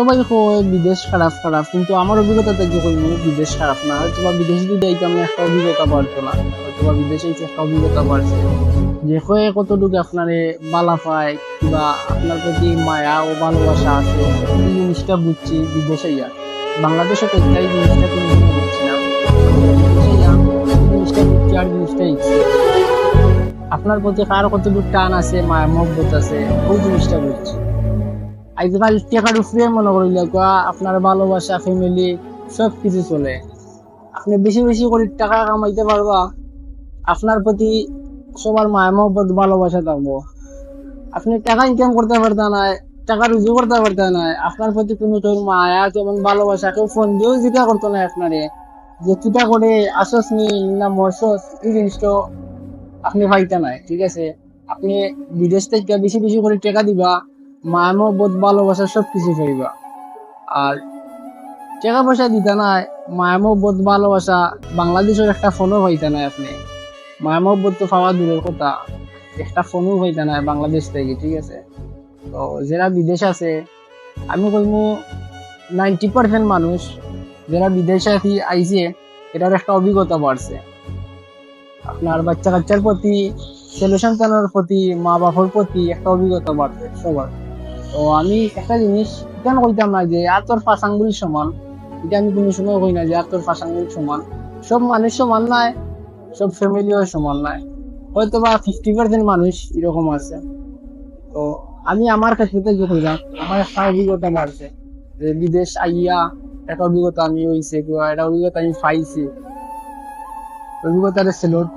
সবাই কয় বিদেশ খারাপ খারাপ, কিন্তু আমার অভিজ্ঞতা থেকে কইব, বিদেশ খারাপ না। হয়তো বা বিদেশে যদি যাইতে আমি একটা অভিজ্ঞতা বাড়তো না হয়তো বা বিদেশে একটা অভিজ্ঞতা বাড়ছে। যে কয়ে কতটুকু আপনারে বালা পায়, কিংবা আপনার প্রতি মায়া ও ভালোবাসা আছে, এই জিনিসটা বুঝছি বিদেশে ইয়া বাংলাদেশে তো এই জিনিসটা কোনো দিনও বুঝছি না। আর আপনার প্রতি কার কতটুকু টান আছে মায়া মহব্বত আছে, ওই জিনিসটা বুঝছি। আজকাল টাকার উপরে, মনে কোয়া আপনার ভালোবাসা ফ্যামিলি সব কিছু চলে। আপনি বেশি বেশি করে টাকা কামাইতে পারবা। আপনার প্রতি সবার মায়া, মহব্বত, ভালোবাসা থাকব। আপনি টাকা ইনকাম করতে পারতেন না টাকা রুজু করতে পারতেন না আপনার প্রতি কোনো তোর মায়া এবং ভালোবাসা, কেউ ফোন দিয়েও জিজ্ঞাসা করতো না আপনারে। যে কিটা করে, আসস নি না মরসস? এই জিনিসটা আপনি পাইতে নাই, ঠিক আছে? আপনি বিদেশ থেকে বেশি বেশি করে টাকা দিবা। মায়া মহব্বত ভালোবাসা সব কিছু পাইবা আর টাকা পয়সা দিতে নাই মায়া ভালোবাসা বাংলাদেশের একটা ফোনও পাইতে নাই আপনি। মায়া তো পাওয়া দূরের কথা, একটা ফোনও পাইতে নাই বাংলাদেশ থেকে, ঠিক আছে? তো যারা বিদেশ আছে, আমি কইমু নাইনটি পার্সেন্ট মানুষ যারা বিদেশে আইছে, এটার একটা অভিজ্ঞতা বাড়ছে। আপনার বাচ্চা কাচ্চার প্রতি ছেলে সন্তানের প্রতি মা বাবার প্রতি একটা অভিজ্ঞতা বাড়ছে সবার। তো আমি একটা জিনিস কেন কইতাম না যে আর তোর সমান। এটা আমি কোনো সময় কই না যে আর তোর সমান। সব মানুষ সমান নাই, সব ফ্যামিলিও সমান নাই। হয়তো বা ফিফটি পার্সেন্ট মানুষ এরকম আছে। তো আমি আমার ক্ষেত্রে কি কইলাম, আমার একটা অভিজ্ঞতা বাড়ছে যে বিদেশ আইয়া একটা অভিজ্ঞতা আমি হইছে, কিংবা একটা অভিজ্ঞতা আমি পাইছি। অভিজ্ঞতাটা সেলুট